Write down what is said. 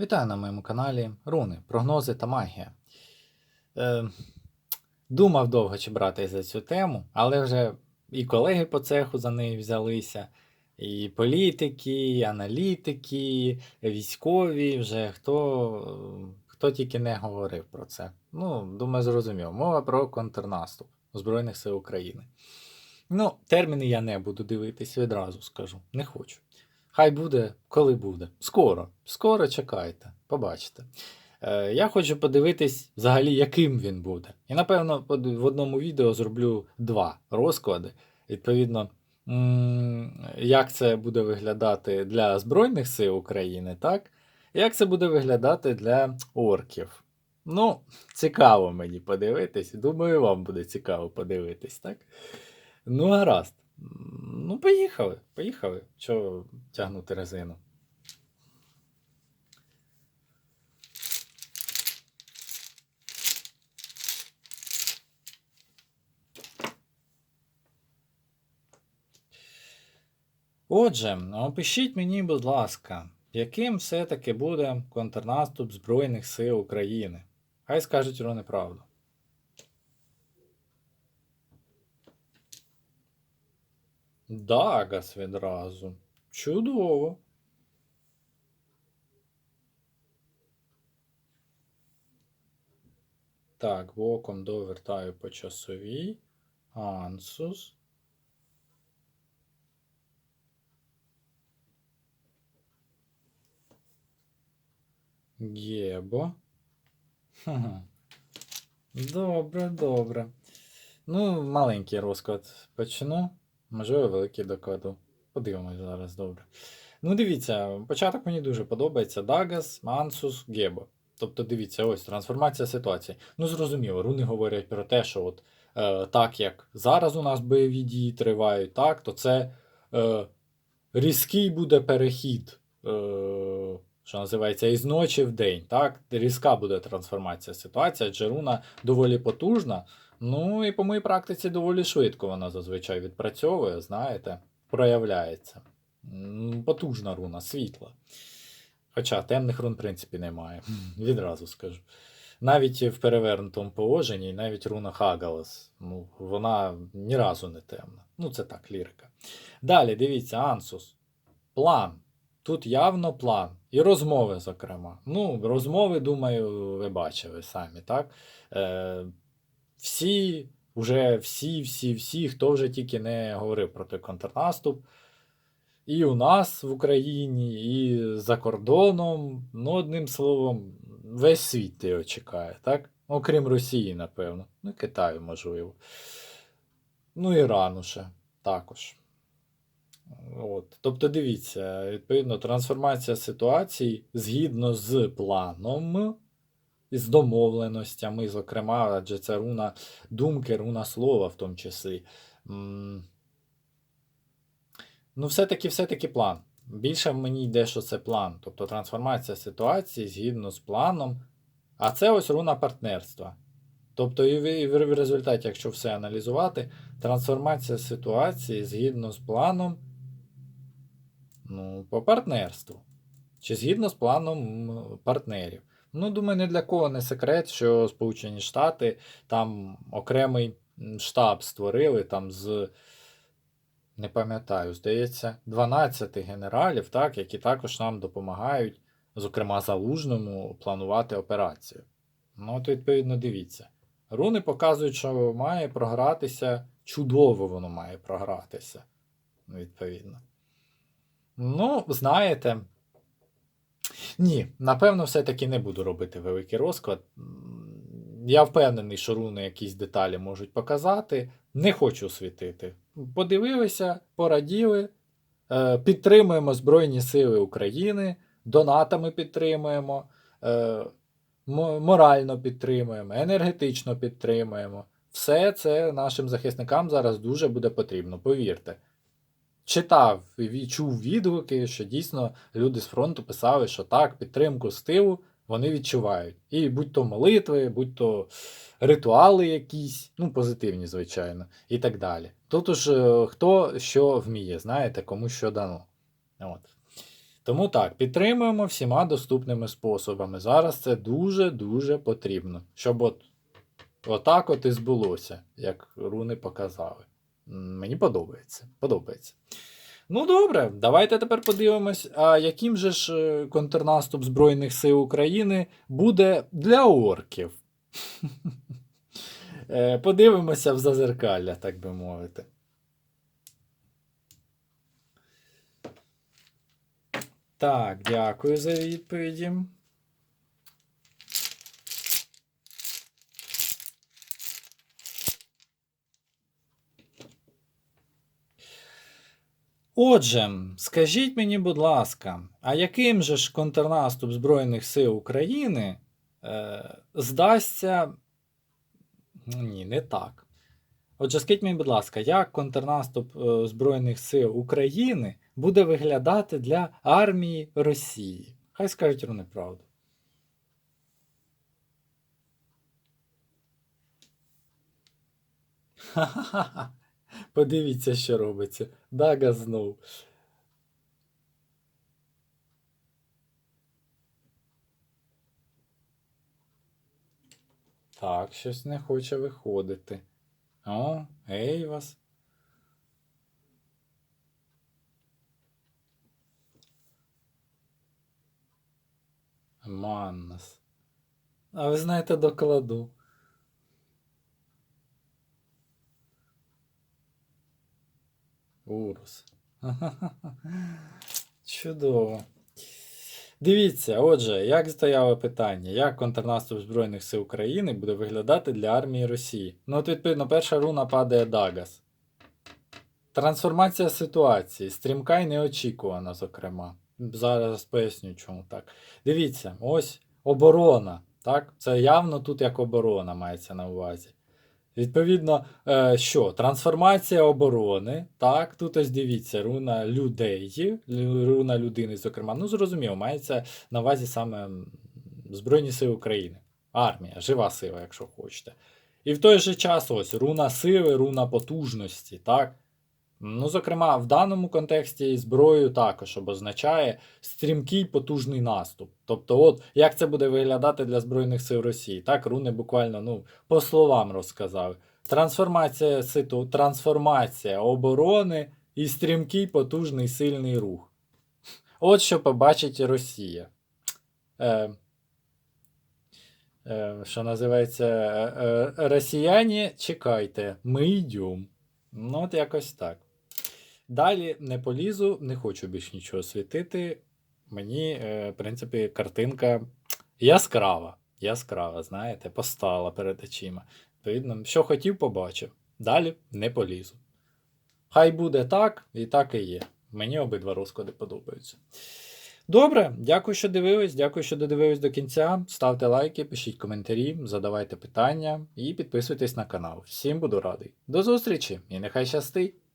Вітаю на моєму каналі Руни, прогнози та магія. Е, думав довго чи брати за цю тему, але вже і колеги по цеху за неї взялися, і політики, і аналітики, військові, вже хто, хто тільки не говорив про це. Ну, думаю, зрозумів. Мова про контрнаступ Збройних сил України. Ну, терміни я не буду дивитись, відразу скажу. Не хочу. Хай буде, коли буде. Скоро. Скоро чекайте, побачите. Е, я хочу подивитись взагалі, яким він буде. І напевно в одному відео зроблю два розклади. Відповідно, як це буде виглядати для Збройних сил України, так? Як це буде виглядати для орків. Ну, цікаво мені подивитись. Думаю, вам буде цікаво подивитись, так? Ну, гаразд. Ну, поїхали, поїхали. Чого тягнути резину? Отже, опишіть мені, будь ласка, яким все-таки буде контрнаступ Збройних сил України? Хай скажуть вони правду. Дагас відразу. Чудово. Так, боком довертаю по часовій. Ансус. Гебо. Ха-ха. Добре, добре. Ну, маленький розклад почну. Можливо, великий докладу. Подивимось зараз добре. Ну, дивіться, початок мені дуже подобається. Дагас, Мансус, Гебо. Тобто, дивіться, ось трансформація ситуації. Ну, зрозуміло, руни говорять про те, що от е, так як зараз у нас бойові дії тривають, так, то це е, різкий буде перехід, е, що називається, із ночі в день. Так? Різка буде трансформація ситуації, адже руна доволі потужна. Ну і по моїй практиці доволі швидко вона зазвичай відпрацьовує, знаєте, проявляється. Потужна руна, світла. Хоча темних рун, в принципі, немає. Відразу скажу. Навіть в перевернутому положенні, навіть руна Хагалас, ну, вона ні разу не темна. Ну, це так, лірика. Далі, дивіться, Ансус. План. Тут явно план. І розмови, зокрема. Ну, розмови, думаю, ви бачили самі, так? Е, всі, уже всі, всі, всі, хто вже тільки не говорив про той контрнаступ. І у нас в Україні, і за кордоном, ну, одним словом, весь світ його чекає, так? Окрім Росії, напевно. Ну, Китаю, можливо. Ну, Ірану ще також. От. Тобто, дивіться, відповідно, трансформація ситуацій згідно з планом, з домовленостями, зокрема, адже це руна думки, руна слова в тому числі. Ну, все-таки, все-таки план. Більше мені йде, що це план. Тобто трансформація ситуації згідно з планом. А це ось руна партнерства. Тобто, і в, в в результаті, якщо все аналізувати, трансформація ситуації згідно з планом ну, по партнерству. Чи згідно з планом партнерів. Ну, думаю, не для кого не секрет, що Сполучені Штати там окремий штаб створили там з, не пам'ятаю, здається, 12 генералів, так, які також нам допомагають, зокрема залужному, планувати операцію. Ну, от, відповідно, дивіться. Руни показують, що має програтися, чудово воно має програтися. Відповідно. Ну, знаєте. Ні, напевно, все-таки не буду робити великий розклад. Я впевнений, що руни якісь деталі можуть показати. Не хочу світити. Подивилися, пораділи, е, підтримуємо Збройні Сили України, донатами підтримуємо, е, морально підтримуємо, енергетично підтримуємо. Все це нашим захисникам зараз дуже буде потрібно, повірте. Читав і ві- чув відгуки, що дійсно люди з фронту писали, що так, підтримку з вони відчувають. І будь то молитви, будь то ритуали якісь, ну, позитивні, звичайно, і так далі. Тут уж е, хто що вміє, знаєте, кому що дано. От. Тому так, підтримуємо всіма доступними способами. Зараз це дуже-дуже потрібно, щоб от отак от і збулося, як руни показали. Мені подобається. Подобається. Ну добре, давайте тепер подивимось, а яким же ж е, контрнаступ Збройних сил України буде для орків. Е, Подивимося в зазеркалля, так би мовити. Так, дякую за відповіді. Отже, скажіть мені, будь ласка, а яким же ж контрнаступ Збройних сил України е, здасться. Ну, Ні, не так. Отже, скажіть мені, будь ласка, як контрнаступ е, Збройних сил України буде виглядати для армії Росії? Хай скажуть вони правду. Ха-ха-ха. Подивіться, що робиться. Дага знов. Так, щось не хоче виходити. О, ей вас. Маннас. А ви знаєте, докладу. Урус. Чудово. Дивіться, отже, як стояло питання, як контрнаступ Збройних сил України буде виглядати для армії Росії? Ну, от, відповідно, перша руна падає Дагас. Трансформація ситуації, стрімка і неочікувана, зокрема. Зараз поясню, чому так. Дивіться, ось оборона. Так? Це явно тут як оборона мається на увазі. Відповідно, е, що? Трансформація оборони. Так, тут ось дивіться, руна людей, руна людини, зокрема. Ну, зрозуміло, мається на увазі саме Збройні Сили України. Армія, жива сила, якщо хочете. І в той же час ось руна сили, руна потужності, так? Ну, зокрема, в даному контексті зброю також обозначає стрімкий потужний наступ. Тобто, от як це буде виглядати для Збройних сил Росії? Так, руни буквально ну, по словам розказали. Трансформація ситу, трансформація оборони і стрімкий потужний сильний рух. От що побачить Росія. Е, е, що називається, е, е, росіяні, чекайте, ми йдемо. Ну, от якось так. Далі не полізу, не хочу більш нічого світити. Мені, е, в принципі, картинка яскрава. Яскрава, знаєте, постала перед очима. Відповідно, що хотів, побачив. Далі не полізу. Хай буде так, і так і є. Мені обидва розклади подобаються. Добре, дякую, що дивились. Дякую, що додивились до кінця. Ставте лайки, пишіть коментарі, задавайте питання і підписуйтесь на канал. Всім буду радий. До зустрічі і нехай щастить!